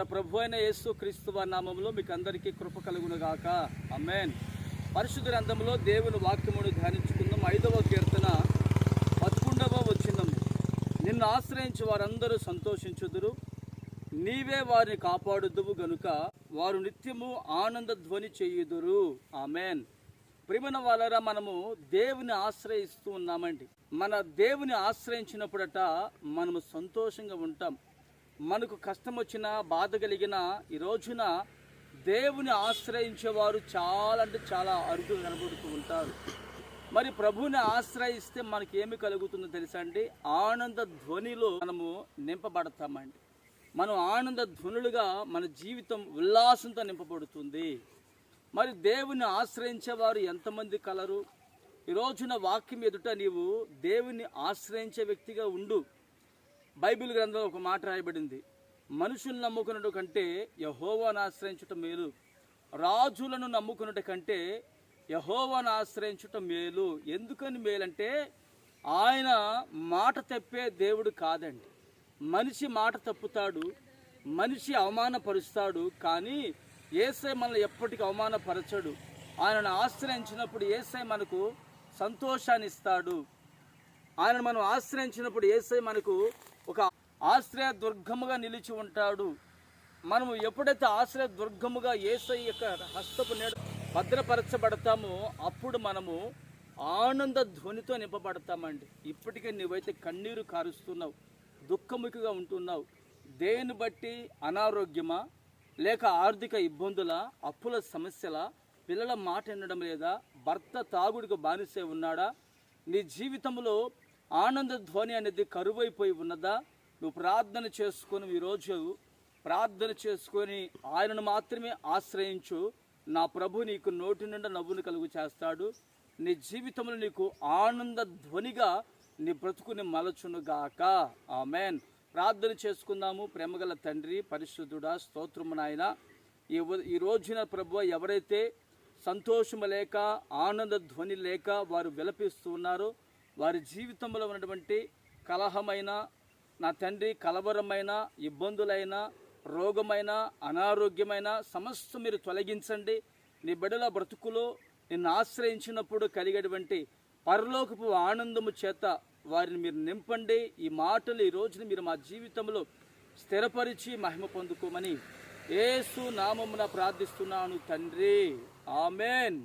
మన ప్రభు అయిన యేసు క్రీస్తు నామంలో మీకు అందరికీ కృప కలుగును గాక అమ్మేన్ పరిశుద్ధ గ్రంథంలో దేవుని వాక్యమును ధ్యానించుకుందాం. ఐదవ కీర్తన పదకొండవ వచ్చినము నిన్ను ఆశ్రయించి వారందరూ సంతోషించుదురు. నీవే వారిని కాపాడుదువు గనుక వారు నిత్యము ఆనంద ధ్వని చేయుదురు. ఆమెన్. ప్రియమైన వాళ్ళరా మనము దేవుని ఆశ్రయిస్తూ ఉన్నామండి. మన దేవుని ఆశ్రయించినప్పుడట మనము సంతోషంగా ఉంటాం. మనకు కష్టం వచ్చిన బాధ కలిగిన ఈ రోజున దేవుని ఆశ్రయించేవారు చాలా అంటే చాలా అరుదు కనబడుతూ ఉంటారు. మరి ప్రభుని ఆశ్రయిస్తే మనకి ఏమి కలుగుతుందో తెలుసా అండి? ఆనంద ధ్వనిలో మనము నింపబడతామండి. మనం ఆనంద ధ్వనులుగా మన జీవితం ఉల్లాసంతో నింపబడుతుంది. మరి దేవుని ఆశ్రయించేవారు ఎంతమంది కలరు? ఈ రోజున వాక్యం ఎదుట నీవు దేవుని ఆశ్రయించే వ్యక్తిగా ఉండు. బైబిల్ గ్రంథంలో ఒక మాట రాయబడింది. మనుషులు నమ్ముకున్నట్టు కంటే యహోవాను ఆశ్రయించటం మేలు. రాజులను నమ్ముకున్నట్టు కంటే యహోవాను ఆశ్రయించుట మేలు. ఎందుకని మేలంటే ఆయన మాట తప్పే దేవుడు కాదండి. మనిషి మాట తప్పుతాడు మనిషి అవమానపరుస్తాడు కానీ ఏసై మనల్ని ఎప్పటికీ అవమానపరచడు. ఆయనను ఆశ్రయించినప్పుడు ఏసై మనకు సంతోషాన్ని ఇస్తాడు. ఆయనను మనం ఆశ్రయించినప్పుడు ఏసై మనకు ఒక ఆశ్రయ దుర్గముగా నిలిచి ఉంటాడు. మనము ఎప్పుడైతే ఆశ్రయ దుర్గముగా ఏసై యొక్క హస్తపు నేడు భద్రపరచబడతామో అప్పుడు మనము ఆనంద ధ్వనితో నింపబడతామండి. ఇప్పటికే నువ్వైతే కన్నీరు కారుస్తున్నావు దుఃఖముఖిగా ఉంటున్నావు. దేని బట్టి? అనారోగ్యమా? లేక ఆర్థిక ఇబ్బందుల? అప్పుల సమస్యల? పిల్లల మాట వినడం లేదా? భర్త తాగుడికి బానిసే ఉన్నాడా? నీ జీవితంలో ఆనంద ధ్వని అనేది కరువైపోయి ఉన్నదా? నువ్వు ప్రార్థన చేసుకొని ఈరోజు ప్రార్థన చేసుకొని ఆయనను మాత్రమే ఆశ్రయించు. నా ప్రభు నీకు నోటి నిండా నవ్వును కలుగు చేస్తాడు. నీ జీవితంలో నీకు ఆనంద ధ్వనిగా నీ బ్రతుకుని మలచునుగాక ఆమెన్. ప్రార్థన చేసుకుందాము. ప్రేమగల తండ్రి పరిశుద్ధుడా స్తోత్రము నాయన. ఈ ఈ రోజున ప్రభు ఎవరైతే సంతోషము లేక ఆనంద ధ్వని లేక వారు విలపిస్తూ ఉన్నారో వారి జీవితంలో ఉన్నటువంటి కలహమైన నా తండ్రి కలవరమైన ఇబ్బందులైన రోగమైన అనారోగ్యమైన సమస్త మీరు తొలగించండి. నీ బిడల బ్రతుకులో నిన్ను ఆశ్రయించినప్పుడు కలిగేటువంటి పరలోకపు ఆనందము చేత వారిని మీరు నింపండి. ఈ మాటలు ఈ రోజున మీరు మా జీవితంలో స్థిరపరిచి మహిమ పొందుకోమని ఏసు నామమున ప్రార్థిస్తున్నాను తండ్రి. ఆమెన్.